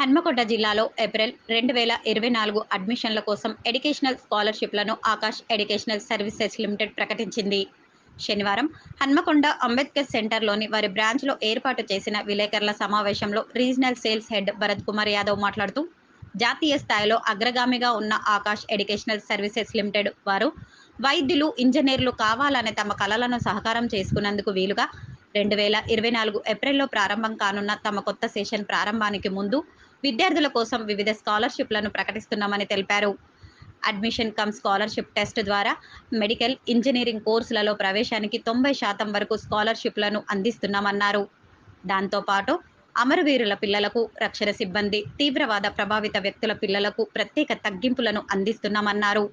హన్మకొండ జిల్లాలో ఏప్రిల్ రెండు వేల ఇరవై నాలుగు అడ్మిషన్ల కోసం ఎడ్యుకేషనల్ స్కాలర్షిప్లను ఆకాష్ ఎడ్యుకేషనల్ సర్వీసెస్ లిమిటెడ్ ప్రకటించింది. శనివారం హన్మకొండ అంబేద్కర్ సెంటర్లోని వారి బ్రాంచ్లో ఏర్పాటు చేసిన విలేకరుల సమావేశంలో regional sales head Bharat Kumar Yadav మాట్లాడుతూ జాతీయ స్థాయిలో అగ్రగామిగా ఉన్న ఆకాష్ ఎడ్యుకేషనల్ సర్వీసెస్ లిమిటెడ్ వారు వైద్యులు ఇంజనీర్లు కావాలనే తమ కలలను సహకారం చేసుకున్నందుకు వీలుగా రెండు వేల ఇరవై నాలుగు ఏప్రిల్లో ప్రారంభం కానున్న తమ కొత్త సెషన్ ప్రారంభానికి ముందు విద్యార్థుల కోసం వివిధ స్కాలర్షిప్లను ప్రకటిస్తున్నామని తెలిపారు. అడ్మిషన్ కమ్ స్కాలర్షిప్ టెస్ట్ ద్వారా మెడికల్ ఇంజనీరింగ్ కోర్సులలో ప్రవేశానికి తొంభై శాతం వరకు స్కాలర్షిప్లను అందిస్తున్నామన్నారు. దాంతోపాటు అమరవీరుల పిల్లలకు రక్షణ సిబ్బంది తీవ్రవాద ప్రభావిత వ్యక్తుల పిల్లలకు ప్రత్యేక తగ్గింపులను అందిస్తున్నామన్నారు.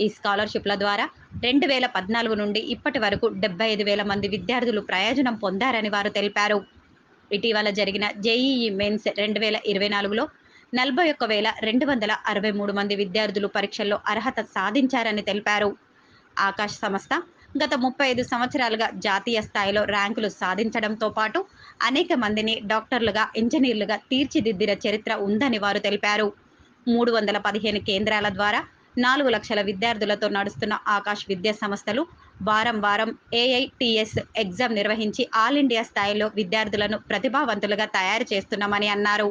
ఈ స్కాలర్షిప్ల ద్వారా రెండు వేల పద్నాలుగు నుండి ఇప్పటి వరకు డెబ్బై ఐదు వేల మంది విద్యార్థులు ప్రయోజనం పొందారని వారు తెలిపారు. ఇటీవల జరిగిన జేఈఈ మెయిన్స్ రెండు వేల ఇరవై నాలుగులో నలభై ఒక్క వేల రెండు వందల అరవై మూడు మంది విద్యార్థులు పరీక్షల్లో అర్హత సాధించారని తెలిపారు. ఆకాశ్ సంస్థ గత ముప్పై ఐదు సంవత్సరాలుగా జాతీయ స్థాయిలో ర్యాంకులు సాధించడంతో పాటు అనేక మందిని డాక్టర్లుగా ఇంజనీర్లుగా తీర్చిదిద్దిన చరిత్ర ఉందని వారు తెలిపారు. మూడు వందల పదిహేను కేంద్రాల ద్వారా నాలుగు లక్షల విద్యార్థులతో నడుస్తున్న ఆకాష్ విద్యా సంస్థలు వారం వారం ఏఐటిఎస్ ఎగ్జామ్ నిర్వహించి ఆల్ ఇండియా స్థాయిలో విద్యార్థులను ప్రతిభావంతులుగా తయారు చేస్తున్నామని అన్నారు.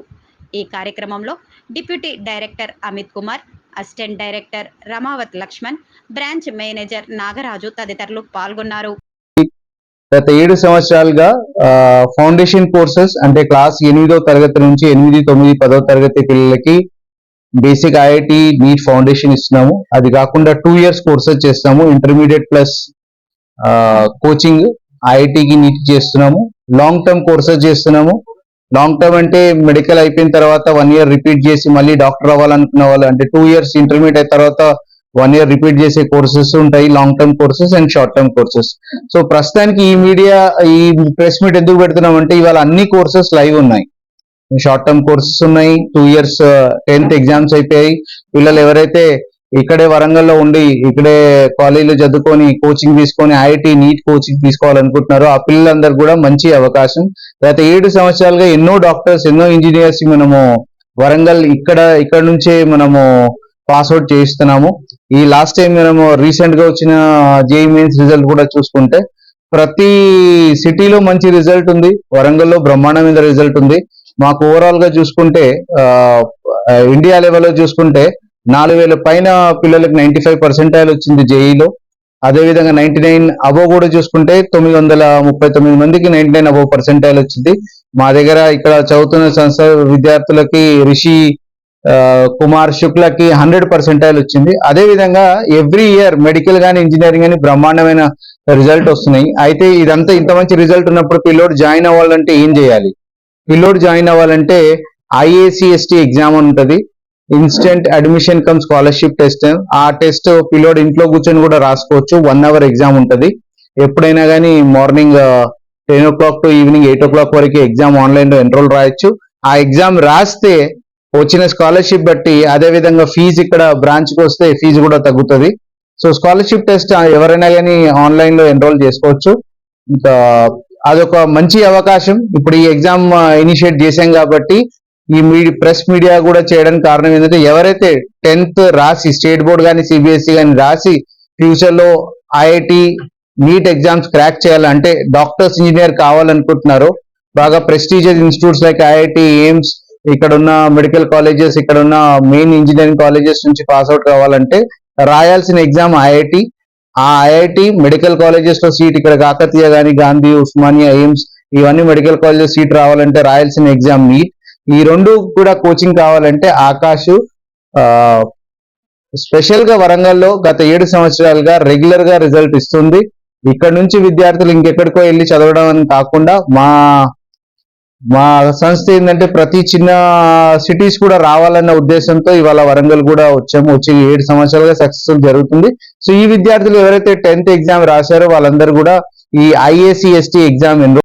ఈ కార్యక్రమంలో deputy director Amit Kumar assistant director Ramavath Laxman branch manager Nagaraju తదితరులు పాల్గొన్నారు. గత ఏడు సంవత్సరాలుగా ఫౌండేషన్ కోర్సెస్ అంటే క్లాస్ ఎనిమిదో తరగతి నుంచి ఎనిమిది తొమ్మిది పదో తరగతి పిల్లలకి బేసిక్ ఐఐటి నీట్ ఫౌండేషన్ ఇస్తున్నాము. అది కాకుండా టూ ఇయర్స్ కోర్సెస్ చేస్తాము ఇంటర్మీడియట్ ప్లస్ కోచింగ్ ఐఐటికి నీట్ చేస్తున్నాము. లాంగ్ టర్మ్ కోర్సెస్ చేస్తున్నాము. లాంగ్ టర్మ్ అంటే మెడికల్ అయిపోయిన తర్వాత వన్ ఇయర్ రిపీట్ చేసి మళ్ళీ డాక్టర్ అవ్వాలనుకున్న వాళ్ళు అంటే టూ ఇయర్స్ ఇంటర్మీడియట్ అయిన తర్వాత వన్ ఇయర్ రిపీట్ చేసే కోర్సెస్ ఉంటాయి. Long term courses and short term courses so ప్రస్తుతానికి ఈ మీడియా ఈ ప్రెస్ మీట్ ఎందుకు పెడుతున్నాం అంటే ఇవాళ అన్ని కోర్సెస్ లైవ్ ఉన్నాయి. షార్ట్ టర్మ్ కోర్సెస్ ఉన్నాయి. టూ ఇయర్స్ టెన్త్ ఎగ్జామ్స్ అయిపోయాయి. పిల్లలు ఎవరైతే ఇక్కడే వరంగల్లో ఉండి ఇక్కడే కాలేజీలో చదువుకొని కోచింగ్ తీసుకొని ఐఐటి నీట్ కోచింగ్ తీసుకోవాలనుకుంటున్నారు ఆ పిల్లలందరూ కూడా మంచి అవకాశం. గత ఏడు సంవత్సరాలుగా ఎన్నో డాక్టర్స్ ఎన్నో ఇంజనీర్స్ మనము వరంగల్ ఇక్కడ ఇక్కడ నుంచే మనము పాస్ అవుట్ చేయిస్తున్నాము. ఈ లాస్ట్ టైం మనము రీసెంట్గా వచ్చిన జేఈ మెయిన్స్ రిజల్ట్ కూడా చూసుకుంటే ప్రతి సిటీలో మంచి రిజల్ట్ ఉంది. వరంగల్లో బ్రహ్మాండమైన రిజల్ట్ ఉంది. మాకు ఓవరాల్గా చూసుకుంటే ఇండియా లెవెల్లో చూసుకుంటే నాలుగు వేల పైన పిల్లలకు నైన్టీ ఫైవ్ పర్సెంటైల్ వచ్చింది జేఈలో. అదేవిధంగా నైన్టీ నైన్ అబో కూడా చూసుకుంటే తొమ్మిది వందల ముప్పై తొమ్మిది మందికి నైన్టీ నైన్ అబో పర్సెంటైల్ వచ్చింది. మా దగ్గర ఇక్కడ చదువుతున్న సంస్థ విద్యార్థులకి రిషి కుమార్ శుక్లకి హండ్రెడ్ పర్సెంటైల్ వచ్చింది. అదే విధంగా ఎవ్రీ ఇయర్ మెడికల్ కానీ ఇంజనీరింగ్ కానీ బ్రహ్మాండమైన రిజల్ట్ వస్తున్నాయి. అయితే ఇదంతా ఇంత మంచి రిజల్ట్ ఉన్నప్పుడు పిల్లోడు జాయిన్ అవ్వాలంటే ఏం చేయాలి? పిల్లోడు జాయిన్ అవ్వాలంటే ఐఏసిఎస్టి ఎగ్జామ్ ఉంటుంది. Instant admission cum scholarship test. ఆ టెస్ట్ పిల్లోడు ఇంట్లో కూర్చొని కూడా రాసుకోవచ్చు. వన్ అవర్ ఎగ్జామ్ ఉంటుంది. ఎప్పుడైనా కానీ morning ten o'clock to evening eight o'clock వరకు ఎగ్జామ్ ఆన్లైన్లో ఎన్రోల్ రాయొచ్చు. ఆ ఎగ్జామ్ రాస్తే వచ్చిన స్కాలర్షిప్ బట్టి అదే విధంగా ఫీజు ఇక్కడ బ్రాంచ్కి వస్తే ఫీజు కూడా తగ్గుతుంది. సో స్కాలర్షిప్ టెస్ట్ ఎవరైనా కానీ ఆన్లైన్లో ఎన్రోల్ చేసుకోవచ్చు. ఇంకా అదొక మంచి అవకాశం. ఇప్పుడు ఈ ఎగ్జామ్ ఇనిషియేట్ చేశాం కాబట్టి ఈ మీడి ప్రెస్ మీడియా కూడా చేయడానికి కారణం ఏంటంటే ఎవరైతే టెన్త్ రాసి స్టేట్ బోర్డ్ కానీ సిబిఎస్ఈ కానీ రాసి ఫ్యూచర్లో ఐఐటి నీట్ ఎగ్జామ్స్ క్రాక్ చేయాలంటే డాక్టర్స్ ఇంజనీర్ కావాలనుకుంటున్నారో బాగా prestigious institutes like IIT AIIMS ఇక్కడ ఉన్న మెడికల్ కాలేజెస్ ఇక్కడ ఉన్న మెయిన్ ఇంజనీరింగ్ కాలేజెస్ నుంచి పాస్ అవుట్ కావాలంటే రాయాల్సిన ఎగ్జామ్ ఐఐటి. ఆ ఐఐటి మెడికల్ కాలేజెస్లో సీట్ ఇక్కడ కాకతీయ కానీ గాంధీ ఉస్మానియా ఎయిమ్స్ ఇవన్నీ మెడికల్ కాలేజెస్ సీట్ రావాలంటే రాయాల్సిన ఎగ్జామ్ నీట్. ఈ రెండు కూడా కోచింగ్ కావాలంటే ఆకాష్ ఆ, స్పెషల్గా వరంగల్లో గత ఏడు సంవత్సరాలుగా రెగ్యులర్గా రిజల్ట్ ఇస్తుంది. ఇక్కడ నుంచి విద్యార్థులు ఇంకెక్కడికో వెళ్ళి చదవడం అని కాకుండా మా మా సంస్థ ఏంటంటే ప్రతి చిన్న సిటీస్ కూడా రావాలన్న ఉద్దేశంతో ఇవాళ వరంగల్ కూడా వచ్చాము వచ్చి ఏడు సంవత్సరాలుగా సక్సెస్ఫుల్ జరుగుతుంది. సో ఈ విద్యార్థులు ఎవరైతే టెన్త్ ఎగ్జామ్ రాశారో వాళ్ళందరూ కూడా ఈ ఐఏసిఎస్టి ఎగ్జామ్ ఎన్రో